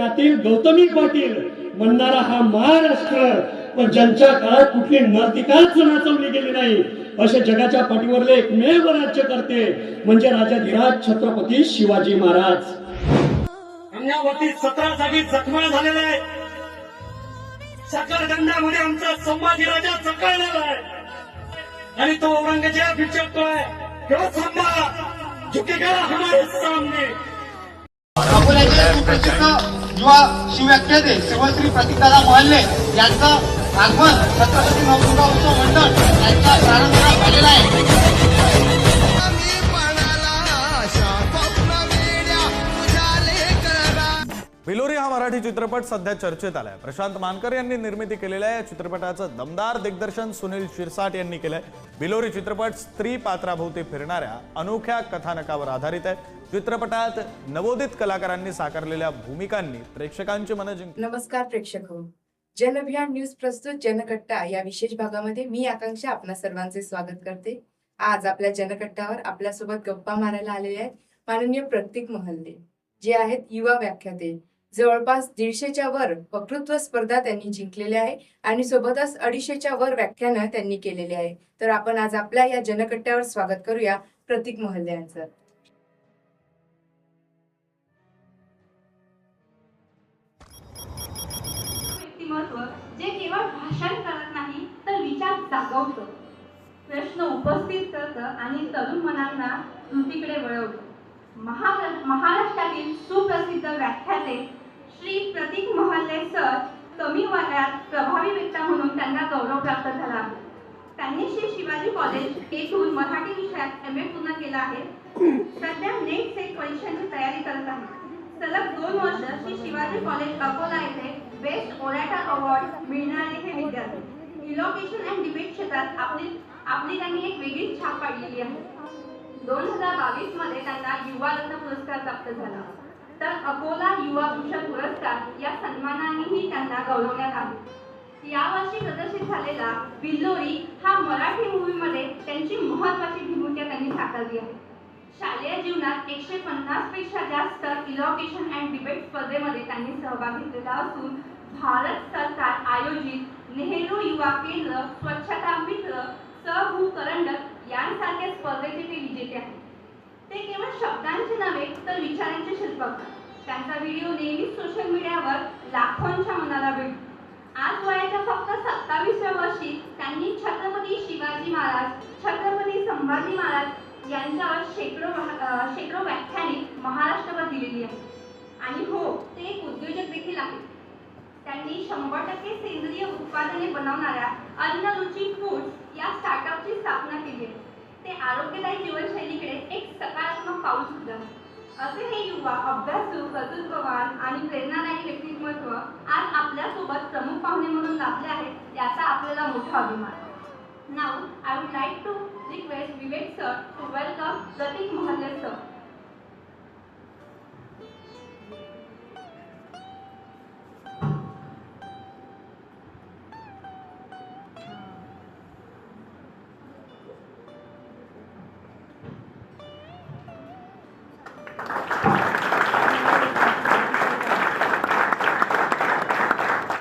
कातील गौतमी पाटील म्हणणारा हा महाराष्ट्र पण ज्यांच्या काळात कुठली नर्तिकाच नाचवली गेली नाही असे जगाच्या पाठीवरले एकमेव राज्य करते म्हणजे राजा धीराज छत्रपती शिवाजी महाराज. अन्यावती सतरा जागी जखमा झालेला आहे. सकरगंधामध्ये आमचा संभाजी राजा चकळलेला आहे. आणि तो औरंगजेब विचारतोय "क्यों थांबा. झुकेगा हमारे सामने. युवा शिवव्याख्याते शिवश्री प्रतिकाला मोहल्ले यांचं आगमन छत्रपती नवदुर्गा उत्सव मंडळ यांच्या प्रारंभात झालेला आहे. बिलोरी हा मराठी चित्रपट सध्या चर्चेत आलाय. प्रशांत मानकर यांनी निर्मिती केलेल्या या चित्रपटाचं दमदार दिग्दर्शन सुनील शिरसाट यांनी केलंय. बिलोरी चित्रपट स्त्री पात्राभोवती फिरणाऱ्या अनोख्या कथानकावर आधारित आहे. चित्रपटात नवोदित कलाकारांनी साकारलेल्या भूमिकांनी प्रेक्षकांची मन जिंकली. नमस्कार प्रेक्षक हो. जन अभियान न्यूज प्रस्तुत जनकट्टा या विशेष भागामध्ये मी आकांक्षा आपल्या सर्वांचे स्वागत करते. आज आपल्या जनकट्टावर आपल्यासोबत गप्पा मारायला आलेले आहेत माननीय प्रतीक महल्ले जे आहेत युवा व्याख्याते. जवळपास दीडशेच्या वर वक्तृत्व स्पर्धा त्यांनी जिंकलेल्या आहे आणि सोबतच अडीचशेच्या वर व्याख्यानं त्यांनी केलेली आहे. तर आपण आज आपल्या या जनकट्ट्यावर स्वागत करूया प्रतीक महल्ले यांचं भाषण करत नाही तर विचार जागवतं. प्रश्न उपस्थित करतं आणि तरुण मनांना कृतीकडे वळवतं. महा महाराष्ट्रातील सुप्रसिद्ध व्याख्याते श्री प्रतीक महल्ले सर कमी वयात प्रभावी व्यक्ता म्हणून त्यांना गौरव प्राप्त झाला आहे. त्यांनी श्री शिवाजी कॉलेज येथून मराठी विषयात एम ए पूर्ण केला आहे. सध्या नेट सेट परीक्षांची तयारी करत आहे सलग दोन वर्ष श्री शिवाजी कॉलेज अकोला येथे बेस्ट ओराटा अवॉर्ड मिळणारे हे विद्यार्थी इलोकेशन अँड डिबेट क्षेत्रात आपली आपली त्यांनी एक वेगळीच छाप पाडलेली आहे. दोन हजार बावीसमध्ये त्यांना युवा रत्न पुरस्कार प्राप्त झाला. तर अकोला युवा भूषण पुरस्कार या सन्मानानेही त्यांना गौरवण्यात आले. यावर्षी प्रदर्शित झालेला बिल्लोरी हा मराठी मूवीमध्ये त्यांची महत्वाची भूमिका त्यांनी साकारली आहे. शालेय जीवनात एकशे पन्नासपेक्षा जास्त इलॉकेशन अँड डिबेट स्पर्धेमध्ये त्यांनी सहभाग घेतलेला असून भारत सरकार आयोजित नेहरू युवा केंद्र स्वच्छता मित्र सहभू करंडक यांसारख्या स्पर्धेचे ते विजेते आहेत. ते केवळ शब्दांचे नव्हे तर विचारांचे शिल्पकार त्यांचा व्हिडिओ नेहमीच सोशल मीडियावर लाखोंच्या मनाला भेटतो. आज वयाच्या फक्त सत्तावीसव्या वर्षी त्यांनी छत्रपती शिवाजी महाराज छत्रपती संभाजी महाराज यांच्यावर शेकडो शेकडो व्याख्याने महाराष्ट्रभर दिलेली आहे आणि हो ते एक उद्योजक देखील आहेत. त्यांनी शंभर टक्के सेंद्रिय उत्पादने बनवणाऱ्या अन्न रुची फूड्स या स्टार्टअपची स्थापना केली आहे. ते आरोग्यदायी जीवनशैलीकडे एक सकारात्मक पाऊल सुद्धा असे हे युवा अभ्यासू कर्तृत्ववान आणि प्रेरणादायी व्यक्तिमत्व आज आपल्यासोबत प्रमुख पाहुणे म्हणून लाभले आहेत याचा आपल्याला मोठा अभिमान. Now, I would like to request Vivek sir to welcome Pratik Mohalle sir.